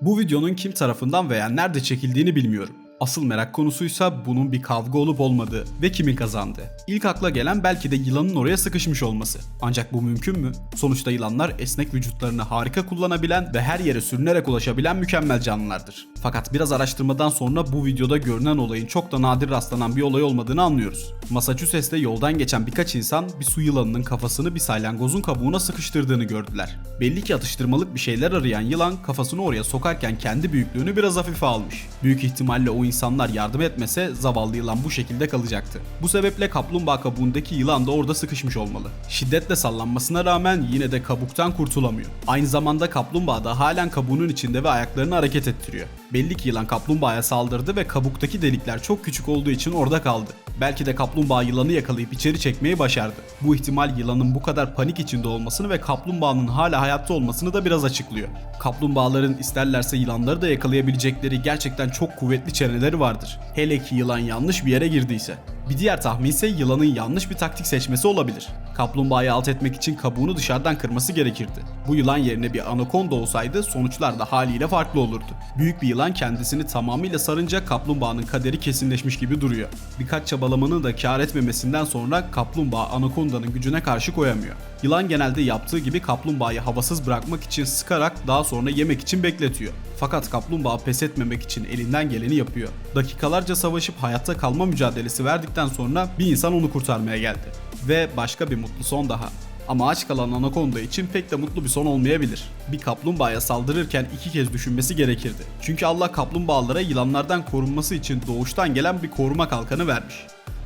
Bu videonun kim tarafından veya nerede çekildiğini bilmiyorum. Asıl merak konusuysa bunun bir kavga olup olmadığı ve kimin kazandığı. İlk akla gelen belki de yılanın oraya sıkışmış olması. Ancak bu mümkün mü? Sonuçta yılanlar esnek vücutlarını harika kullanabilen ve her yere sürünerek ulaşabilen mükemmel canlılardır. Fakat biraz araştırmadan sonra bu videoda görünen olayın çok da nadir rastlanan bir olay olmadığını anlıyoruz. Massachusetts'te yoldan geçen birkaç insan bir su yılanının kafasını bir salyangozun kabuğuna sıkıştırdığını gördüler. Belli ki atıştırmalık bir şeyler arayan yılan kafasını oraya sokarken kendi büyüklüğünü biraz hafife almış. Büyük ihtimalle o insanlar yardım etmese zavallı yılan bu şekilde kalacaktı. Bu sebeple kaplumbağa kabuğundaki yılan da orada sıkışmış olmalı. Şiddetle sallanmasına rağmen yine de kabuktan kurtulamıyor. Aynı zamanda kaplumbağa da halen kabuğunun içinde ve ayaklarını hareket ettiriyor. Belli ki yılan kaplumbağaya saldırdı ve kabuktaki delikler çok küçük olduğu için orada kaldı. Belki de kaplumbağa yılanı yakalayıp içeri çekmeyi başardı. Bu ihtimal yılanın bu kadar panik içinde olmasını ve kaplumbağanın hala hayatta olmasını da biraz açıklıyor. Kaplumbağaların isterlerse yılanları da yakalayabilecekleri gerçekten çok kuvvetli çeneleri vardır. Hele ki yılan yanlış bir yere girdiyse. Bir diğer tahmin ise yılanın yanlış bir taktik seçmesi olabilir. Kaplumbağayı alt etmek için kabuğunu dışarıdan kırması gerekirdi. Bu yılan yerine bir anakonda olsaydı sonuçlar da haliyle farklı olurdu. Büyük bir yılan kendisini tamamıyla sarınca kaplumbağanın kaderi kesinleşmiş gibi duruyor. Birkaç çabalamanın da kar etmemesinden sonra kaplumbağa anakondanın gücüne karşı koyamıyor. Yılan genelde yaptığı gibi kaplumbağayı havasız bırakmak için sıkarak daha sonra yemek için bekletiyor. Fakat kaplumbağa pes etmemek için elinden geleni yapıyor. Dakikalarca savaşıp hayatta kalma mücadelesi verdikten sonra bir insan onu kurtarmaya geldi. Ve başka bir mutlu son daha. Ama aç kalan anakonda için pek de mutlu bir son olmayabilir. Bir kaplumbağaya saldırırken iki kez düşünmesi gerekirdi. Çünkü Allah kaplumbağalara yılanlardan korunması için doğuştan gelen bir koruma kalkanı vermiş.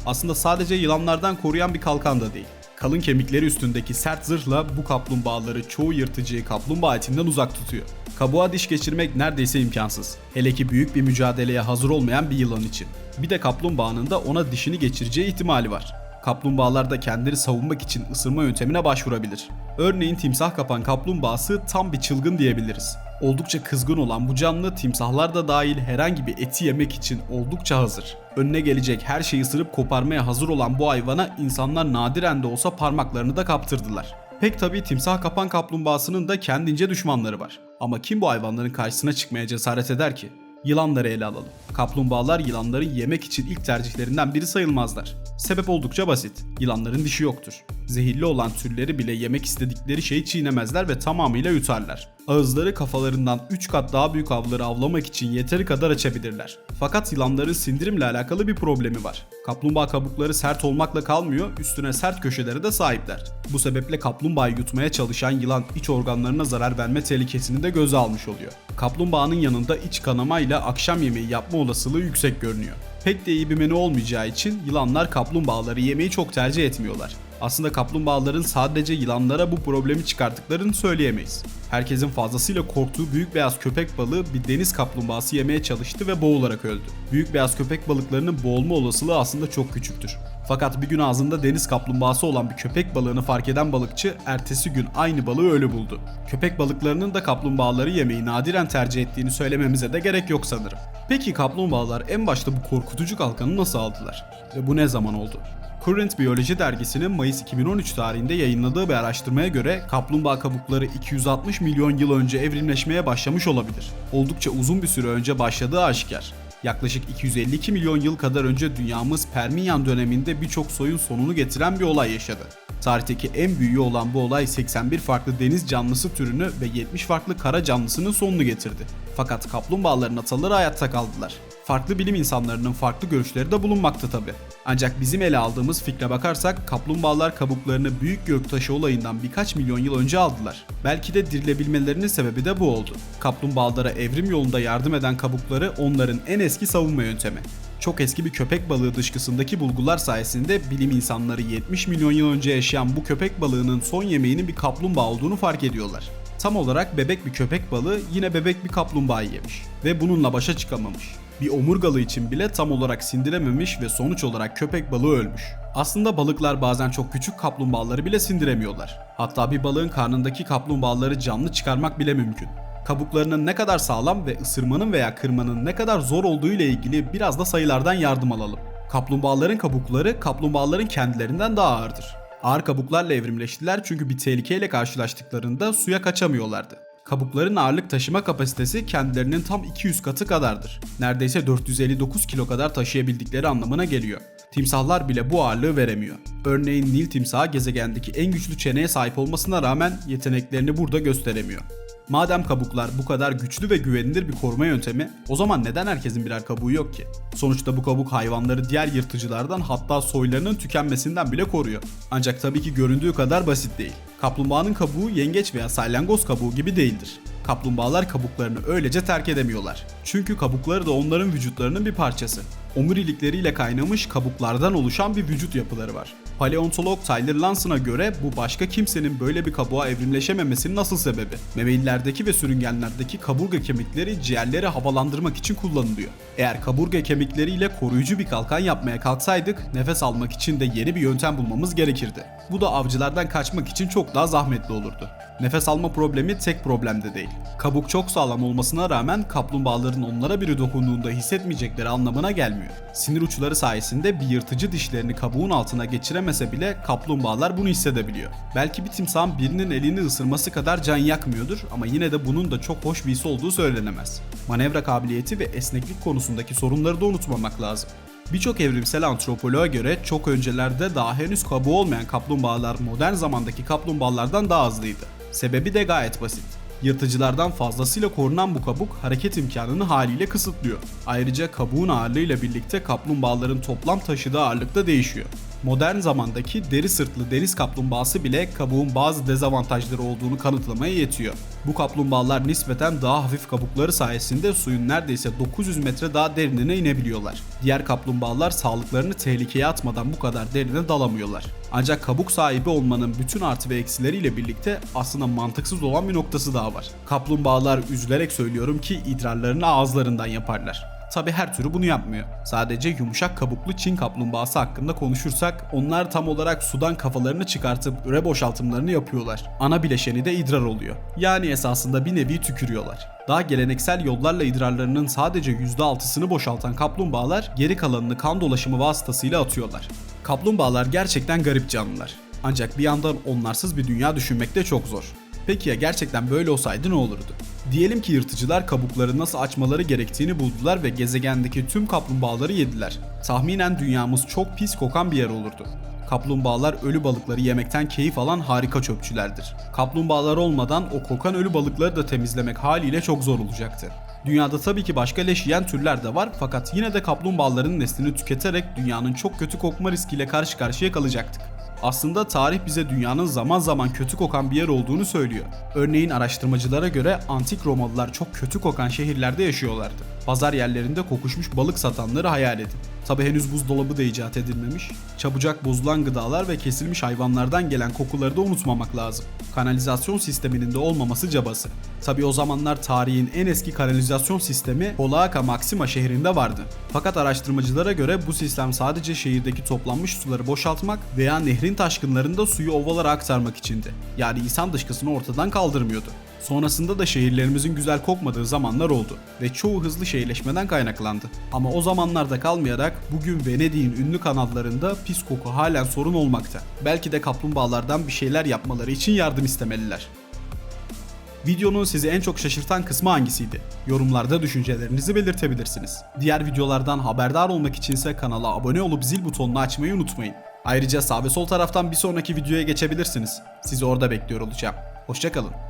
Aslında sadece yılanlardan koruyan bir kalkan da değil. Kalın kemikleri üstündeki sert zırhla bu kaplumbağaları çoğu yırtıcıyı kaplumbağa etinden uzak tutuyor. Kabuğa diş geçirmek neredeyse imkansız. Hele ki büyük bir mücadeleye hazır olmayan bir yılan için. Bir de kaplumbağanın da ona dişini geçireceği ihtimali var. Kaplumbağalar da kendini savunmak için ısırma yöntemine başvurabilir. Örneğin timsah kapan kaplumbağası tam bir çılgın diyebiliriz. Oldukça kızgın olan bu canlı timsahlar da dahil herhangi bir eti yemek için oldukça hazır. Önüne gelecek her şeyi ısırıp koparmaya hazır olan bu hayvana insanlar nadiren de olsa parmaklarını da kaptırdılar. Pek tabii timsah kapan kaplumbağasının da kendince düşmanları var. Ama kim bu hayvanların karşısına çıkmaya cesaret eder ki? Yılanları ele alalım. Kaplumbağalar yılanları yemek için ilk tercihlerinden biri sayılmazlar. Sebep oldukça basit. Yılanların dişi yoktur. Zehirli olan türleri bile yemek istedikleri şeyi çiğnemezler ve tamamıyla yutarlar. Ağızları kafalarından 3 kat daha büyük avları avlamak için yeteri kadar açabilirler. Fakat yılanların sindirimle alakalı bir problemi var. Kaplumbağa kabukları sert olmakla kalmıyor, üstüne sert köşeleri de sahipler. Bu sebeple kaplumbağayı yutmaya çalışan yılan iç organlarına zarar verme tehlikesini de göze almış oluyor. Kaplumbağanın yanında iç kanamayla akşam yemeği yapma olasılığı yüksek görünüyor. Pek de iyi bir menü olmayacağı için yılanlar kaplumbağaları yemeyi çok tercih etmiyorlar. Aslında kaplumbağaların sadece yılanlara bu problemi çıkarttıklarını söyleyemeyiz. Herkesin fazlasıyla korktuğu büyük beyaz köpek balığı bir deniz kaplumbağası yemeye çalıştı ve boğularak öldü. Büyük beyaz köpek balıklarının boğulma olasılığı aslında çok küçüktür. Fakat bir gün ağzında deniz kaplumbağası olan bir köpek balığını fark eden balıkçı ertesi gün aynı balığı ölü buldu. Köpek balıklarının da kaplumbağaları yemeyi nadiren tercih ettiğini söylememize de gerek yok sanırım. Peki kaplumbağalar en başta bu korkutucu kalkanı nasıl aldılar? Ve bu ne zaman oldu? Current Biyoloji dergisinin Mayıs 2013 tarihinde yayınladığı bir araştırmaya göre kaplumbağa kabukları 260 milyon yıl önce evrimleşmeye başlamış olabilir. Oldukça uzun bir süre önce başladığı aşikar. Yaklaşık 252 milyon yıl kadar önce dünyamız Permiyan döneminde birçok soyun sonunu getiren bir olay yaşadı. Tarihteki en büyüğü olan bu olay 81 farklı deniz canlısı türünü ve 70 farklı kara canlısının sonunu getirdi. Fakat kaplumbağaların ataları hayatta kaldılar. Farklı bilim insanlarının farklı görüşleri de bulunmakta tabi. Ancak bizim ele aldığımız fikre bakarsak kaplumbağalar kabuklarını büyük göktaşı olayından birkaç milyon yıl önce aldılar. Belki de dirilebilmelerinin sebebi de bu oldu. Kaplumbağalara evrim yolunda yardım eden kabukları onların en eski savunma yöntemi. Çok eski bir köpek balığı dışkısındaki bulgular sayesinde bilim insanları 70 milyon yıl önce yaşayan bu köpek balığının son yemeğinin bir kaplumbağa olduğunu fark ediyorlar. Tam olarak bebek bir köpek balığı yine bebek bir kaplumbağa yemiş ve bununla başa çıkamamış. Bir omurgalı için bile tam olarak sindirememiş ve sonuç olarak köpek balığı ölmüş. Aslında balıklar bazen çok küçük kaplumbağaları bile sindiremiyorlar. Hatta bir balığın karnındaki kaplumbağaları canlı çıkarmak bile mümkün. Kabuklarının ne kadar sağlam ve ısırmanın veya kırmanın ne kadar zor olduğu ile ilgili biraz da sayılardan yardım alalım. Kaplumbağaların kabukları kaplumbağaların kendilerinden daha ağırdır. Ağır kabuklarla evrimleştiler çünkü bir tehlikeyle karşılaştıklarında suya kaçamıyorlardı. Kabukların ağırlık taşıma kapasitesi kendilerinin tam 200 katı kadardır. Neredeyse 459 kilo kadar taşıyabildikleri anlamına geliyor. Timsahlar bile bu ağırlığı veremiyor. Örneğin Nil timsahı gezegendeki en güçlü çeneye sahip olmasına rağmen yeteneklerini burada gösteremiyor. Madem kabuklar bu kadar güçlü ve güvenilir bir koruma yöntemi, o zaman neden herkesin birer kabuğu yok ki? Sonuçta bu kabuk hayvanları diğer yırtıcılardan hatta soylarının tükenmesinden bile koruyor. Ancak tabii ki göründüğü kadar basit değil. Kaplumbağanın kabuğu yengeç veya salyangoz kabuğu gibi değildir. Kaplumbağalar kabuklarını öylece terk edemiyorlar. Çünkü kabukları da onların vücutlarının bir parçası. Omurilikleriyle kaynamış kabuklardan oluşan bir vücut yapıları var. Paleontolog Tyler Lanson'a göre bu başka kimsenin böyle bir kabuğa evrimleşememesinin nasıl sebebi. Memelilerdeki ve sürüngenlerdeki kaburga kemikleri ciğerleri havalandırmak için kullanılıyor. Eğer kaburga kemikleriyle koruyucu bir kalkan yapmaya kalksaydık nefes almak için de yeni bir yöntem bulmamız gerekirdi. Bu da avcılardan kaçmak için çok daha zahmetli olurdu. Nefes alma problemi tek problem de değil. Kabuk çok sağlam olmasına rağmen kaplumbağaların onlara biri dokunduğunda hissetmeyecekleri anlamına gelmiyor. Sinir uçları sayesinde bir yırtıcı dişlerini kabuğun altına geçiremese bile kaplumbağalar bunu hissedebiliyor. Belki bir timsahın birinin elini ısırması kadar can yakmıyordur ama yine de bunun da çok hoş bir his olduğu söylenemez. Manevra kabiliyeti ve esneklik konusundaki sorunları da unutmamak lazım. Birçok evrimsel antropoloğa göre çok öncelerde daha henüz kabuğu olmayan kaplumbağalar modern zamandaki kaplumbağalardan daha hızlıydı. Sebebi de gayet basit. Yırtıcılardan fazlasıyla korunan bu kabuk hareket imkanını haliyle kısıtlıyor. Ayrıca kabuğun ağırlığıyla birlikte kaplumbağaların toplam taşıdığı ağırlık da değişiyor. Modern zamandaki deri sırtlı deniz kaplumbağası bile kabuğun bazı dezavantajları olduğunu kanıtlamaya yetiyor. Bu kaplumbağalar nispeten daha hafif kabukları sayesinde suyun neredeyse 900 metre daha derinine inebiliyorlar. Diğer kaplumbağalar sağlıklarını tehlikeye atmadan bu kadar derine dalamıyorlar. Ancak kabuk sahibi olmanın bütün artı ve eksileriyle birlikte aslında mantıksız olan bir noktası daha var. Kaplumbağalar üzülerek söylüyorum ki idrarlarını ağızlarından yaparlar. Tabi her türü bunu yapmıyor. Sadece yumuşak kabuklu Çin kaplumbağası hakkında konuşursak onlar tam olarak sudan kafalarını çıkartıp üre boşaltımlarını yapıyorlar. Ana bileşeni de idrar oluyor. Yani esasında bir nevi tükürüyorlar. Daha geleneksel yollarla idrarlarının sadece %6'sını boşaltan kaplumbağalar geri kalanını kan dolaşımı vasıtasıyla atıyorlar. Kaplumbağalar gerçekten garip canlılar. Ancak bir yandan onlarsız bir dünya düşünmek de çok zor. Peki ya gerçekten böyle olsaydı ne olurdu? Diyelim ki yırtıcılar kabukları nasıl açmaları gerektiğini buldular ve gezegendeki tüm kaplumbağaları yediler. Tahminen dünyamız çok pis kokan bir yer olurdu. Kaplumbağalar ölü balıkları yemekten keyif alan harika çöpçülerdir. Kaplumbağalar olmadan o kokan ölü balıkları da temizlemek haliyle çok zor olacaktı. Dünyada tabii ki başka leş yiyen türler de var fakat yine de kaplumbağaların neslini tüketerek dünyanın çok kötü kokma riskiyle karşı karşıya kalacaktık. Aslında tarih bize dünyanın zaman zaman kötü kokan bir yer olduğunu söylüyor. Örneğin araştırmacılara göre antik Romalılar çok kötü kokan şehirlerde yaşıyorlardı. Pazar yerlerinde kokuşmuş balık satanları hayal edin. Tabi henüz buzdolabı da icat edilmemiş. Çabucak bozulan gıdalar ve kesilmiş hayvanlardan gelen kokuları da unutmamak lazım. Kanalizasyon sisteminin de olmaması cabası. Tabi o zamanlar tarihin en eski kanalizasyon sistemi Polaka Maxima şehrinde vardı. Fakat araştırmacılara göre bu sistem sadece şehirdeki toplanmış suları boşaltmak veya nehrin taşkınlarında suyu ovalara aktarmak içindi. Yani insan dışkısını ortadan kaldırmıyordu. Sonrasında da şehirlerimizin güzel kokmadığı zamanlar oldu ve çoğu hızlı şehirleşmeden kaynaklandı. Ama o zamanlarda kalmayarak bugün Venedik'in ünlü kanallarında pis koku halen sorun olmakta. Belki de kaplumbağalardan bir şeyler yapmaları için yardım istemeliler. Videonun sizi en çok şaşırtan kısmı hangisiydi? Yorumlarda düşüncelerinizi belirtebilirsiniz. Diğer videolardan haberdar olmak içinse kanala abone olup zil butonunu açmayı unutmayın. Ayrıca sağ ve sol taraftan bir sonraki videoya geçebilirsiniz. Sizi orada bekliyor olacağım. Hoşçakalın.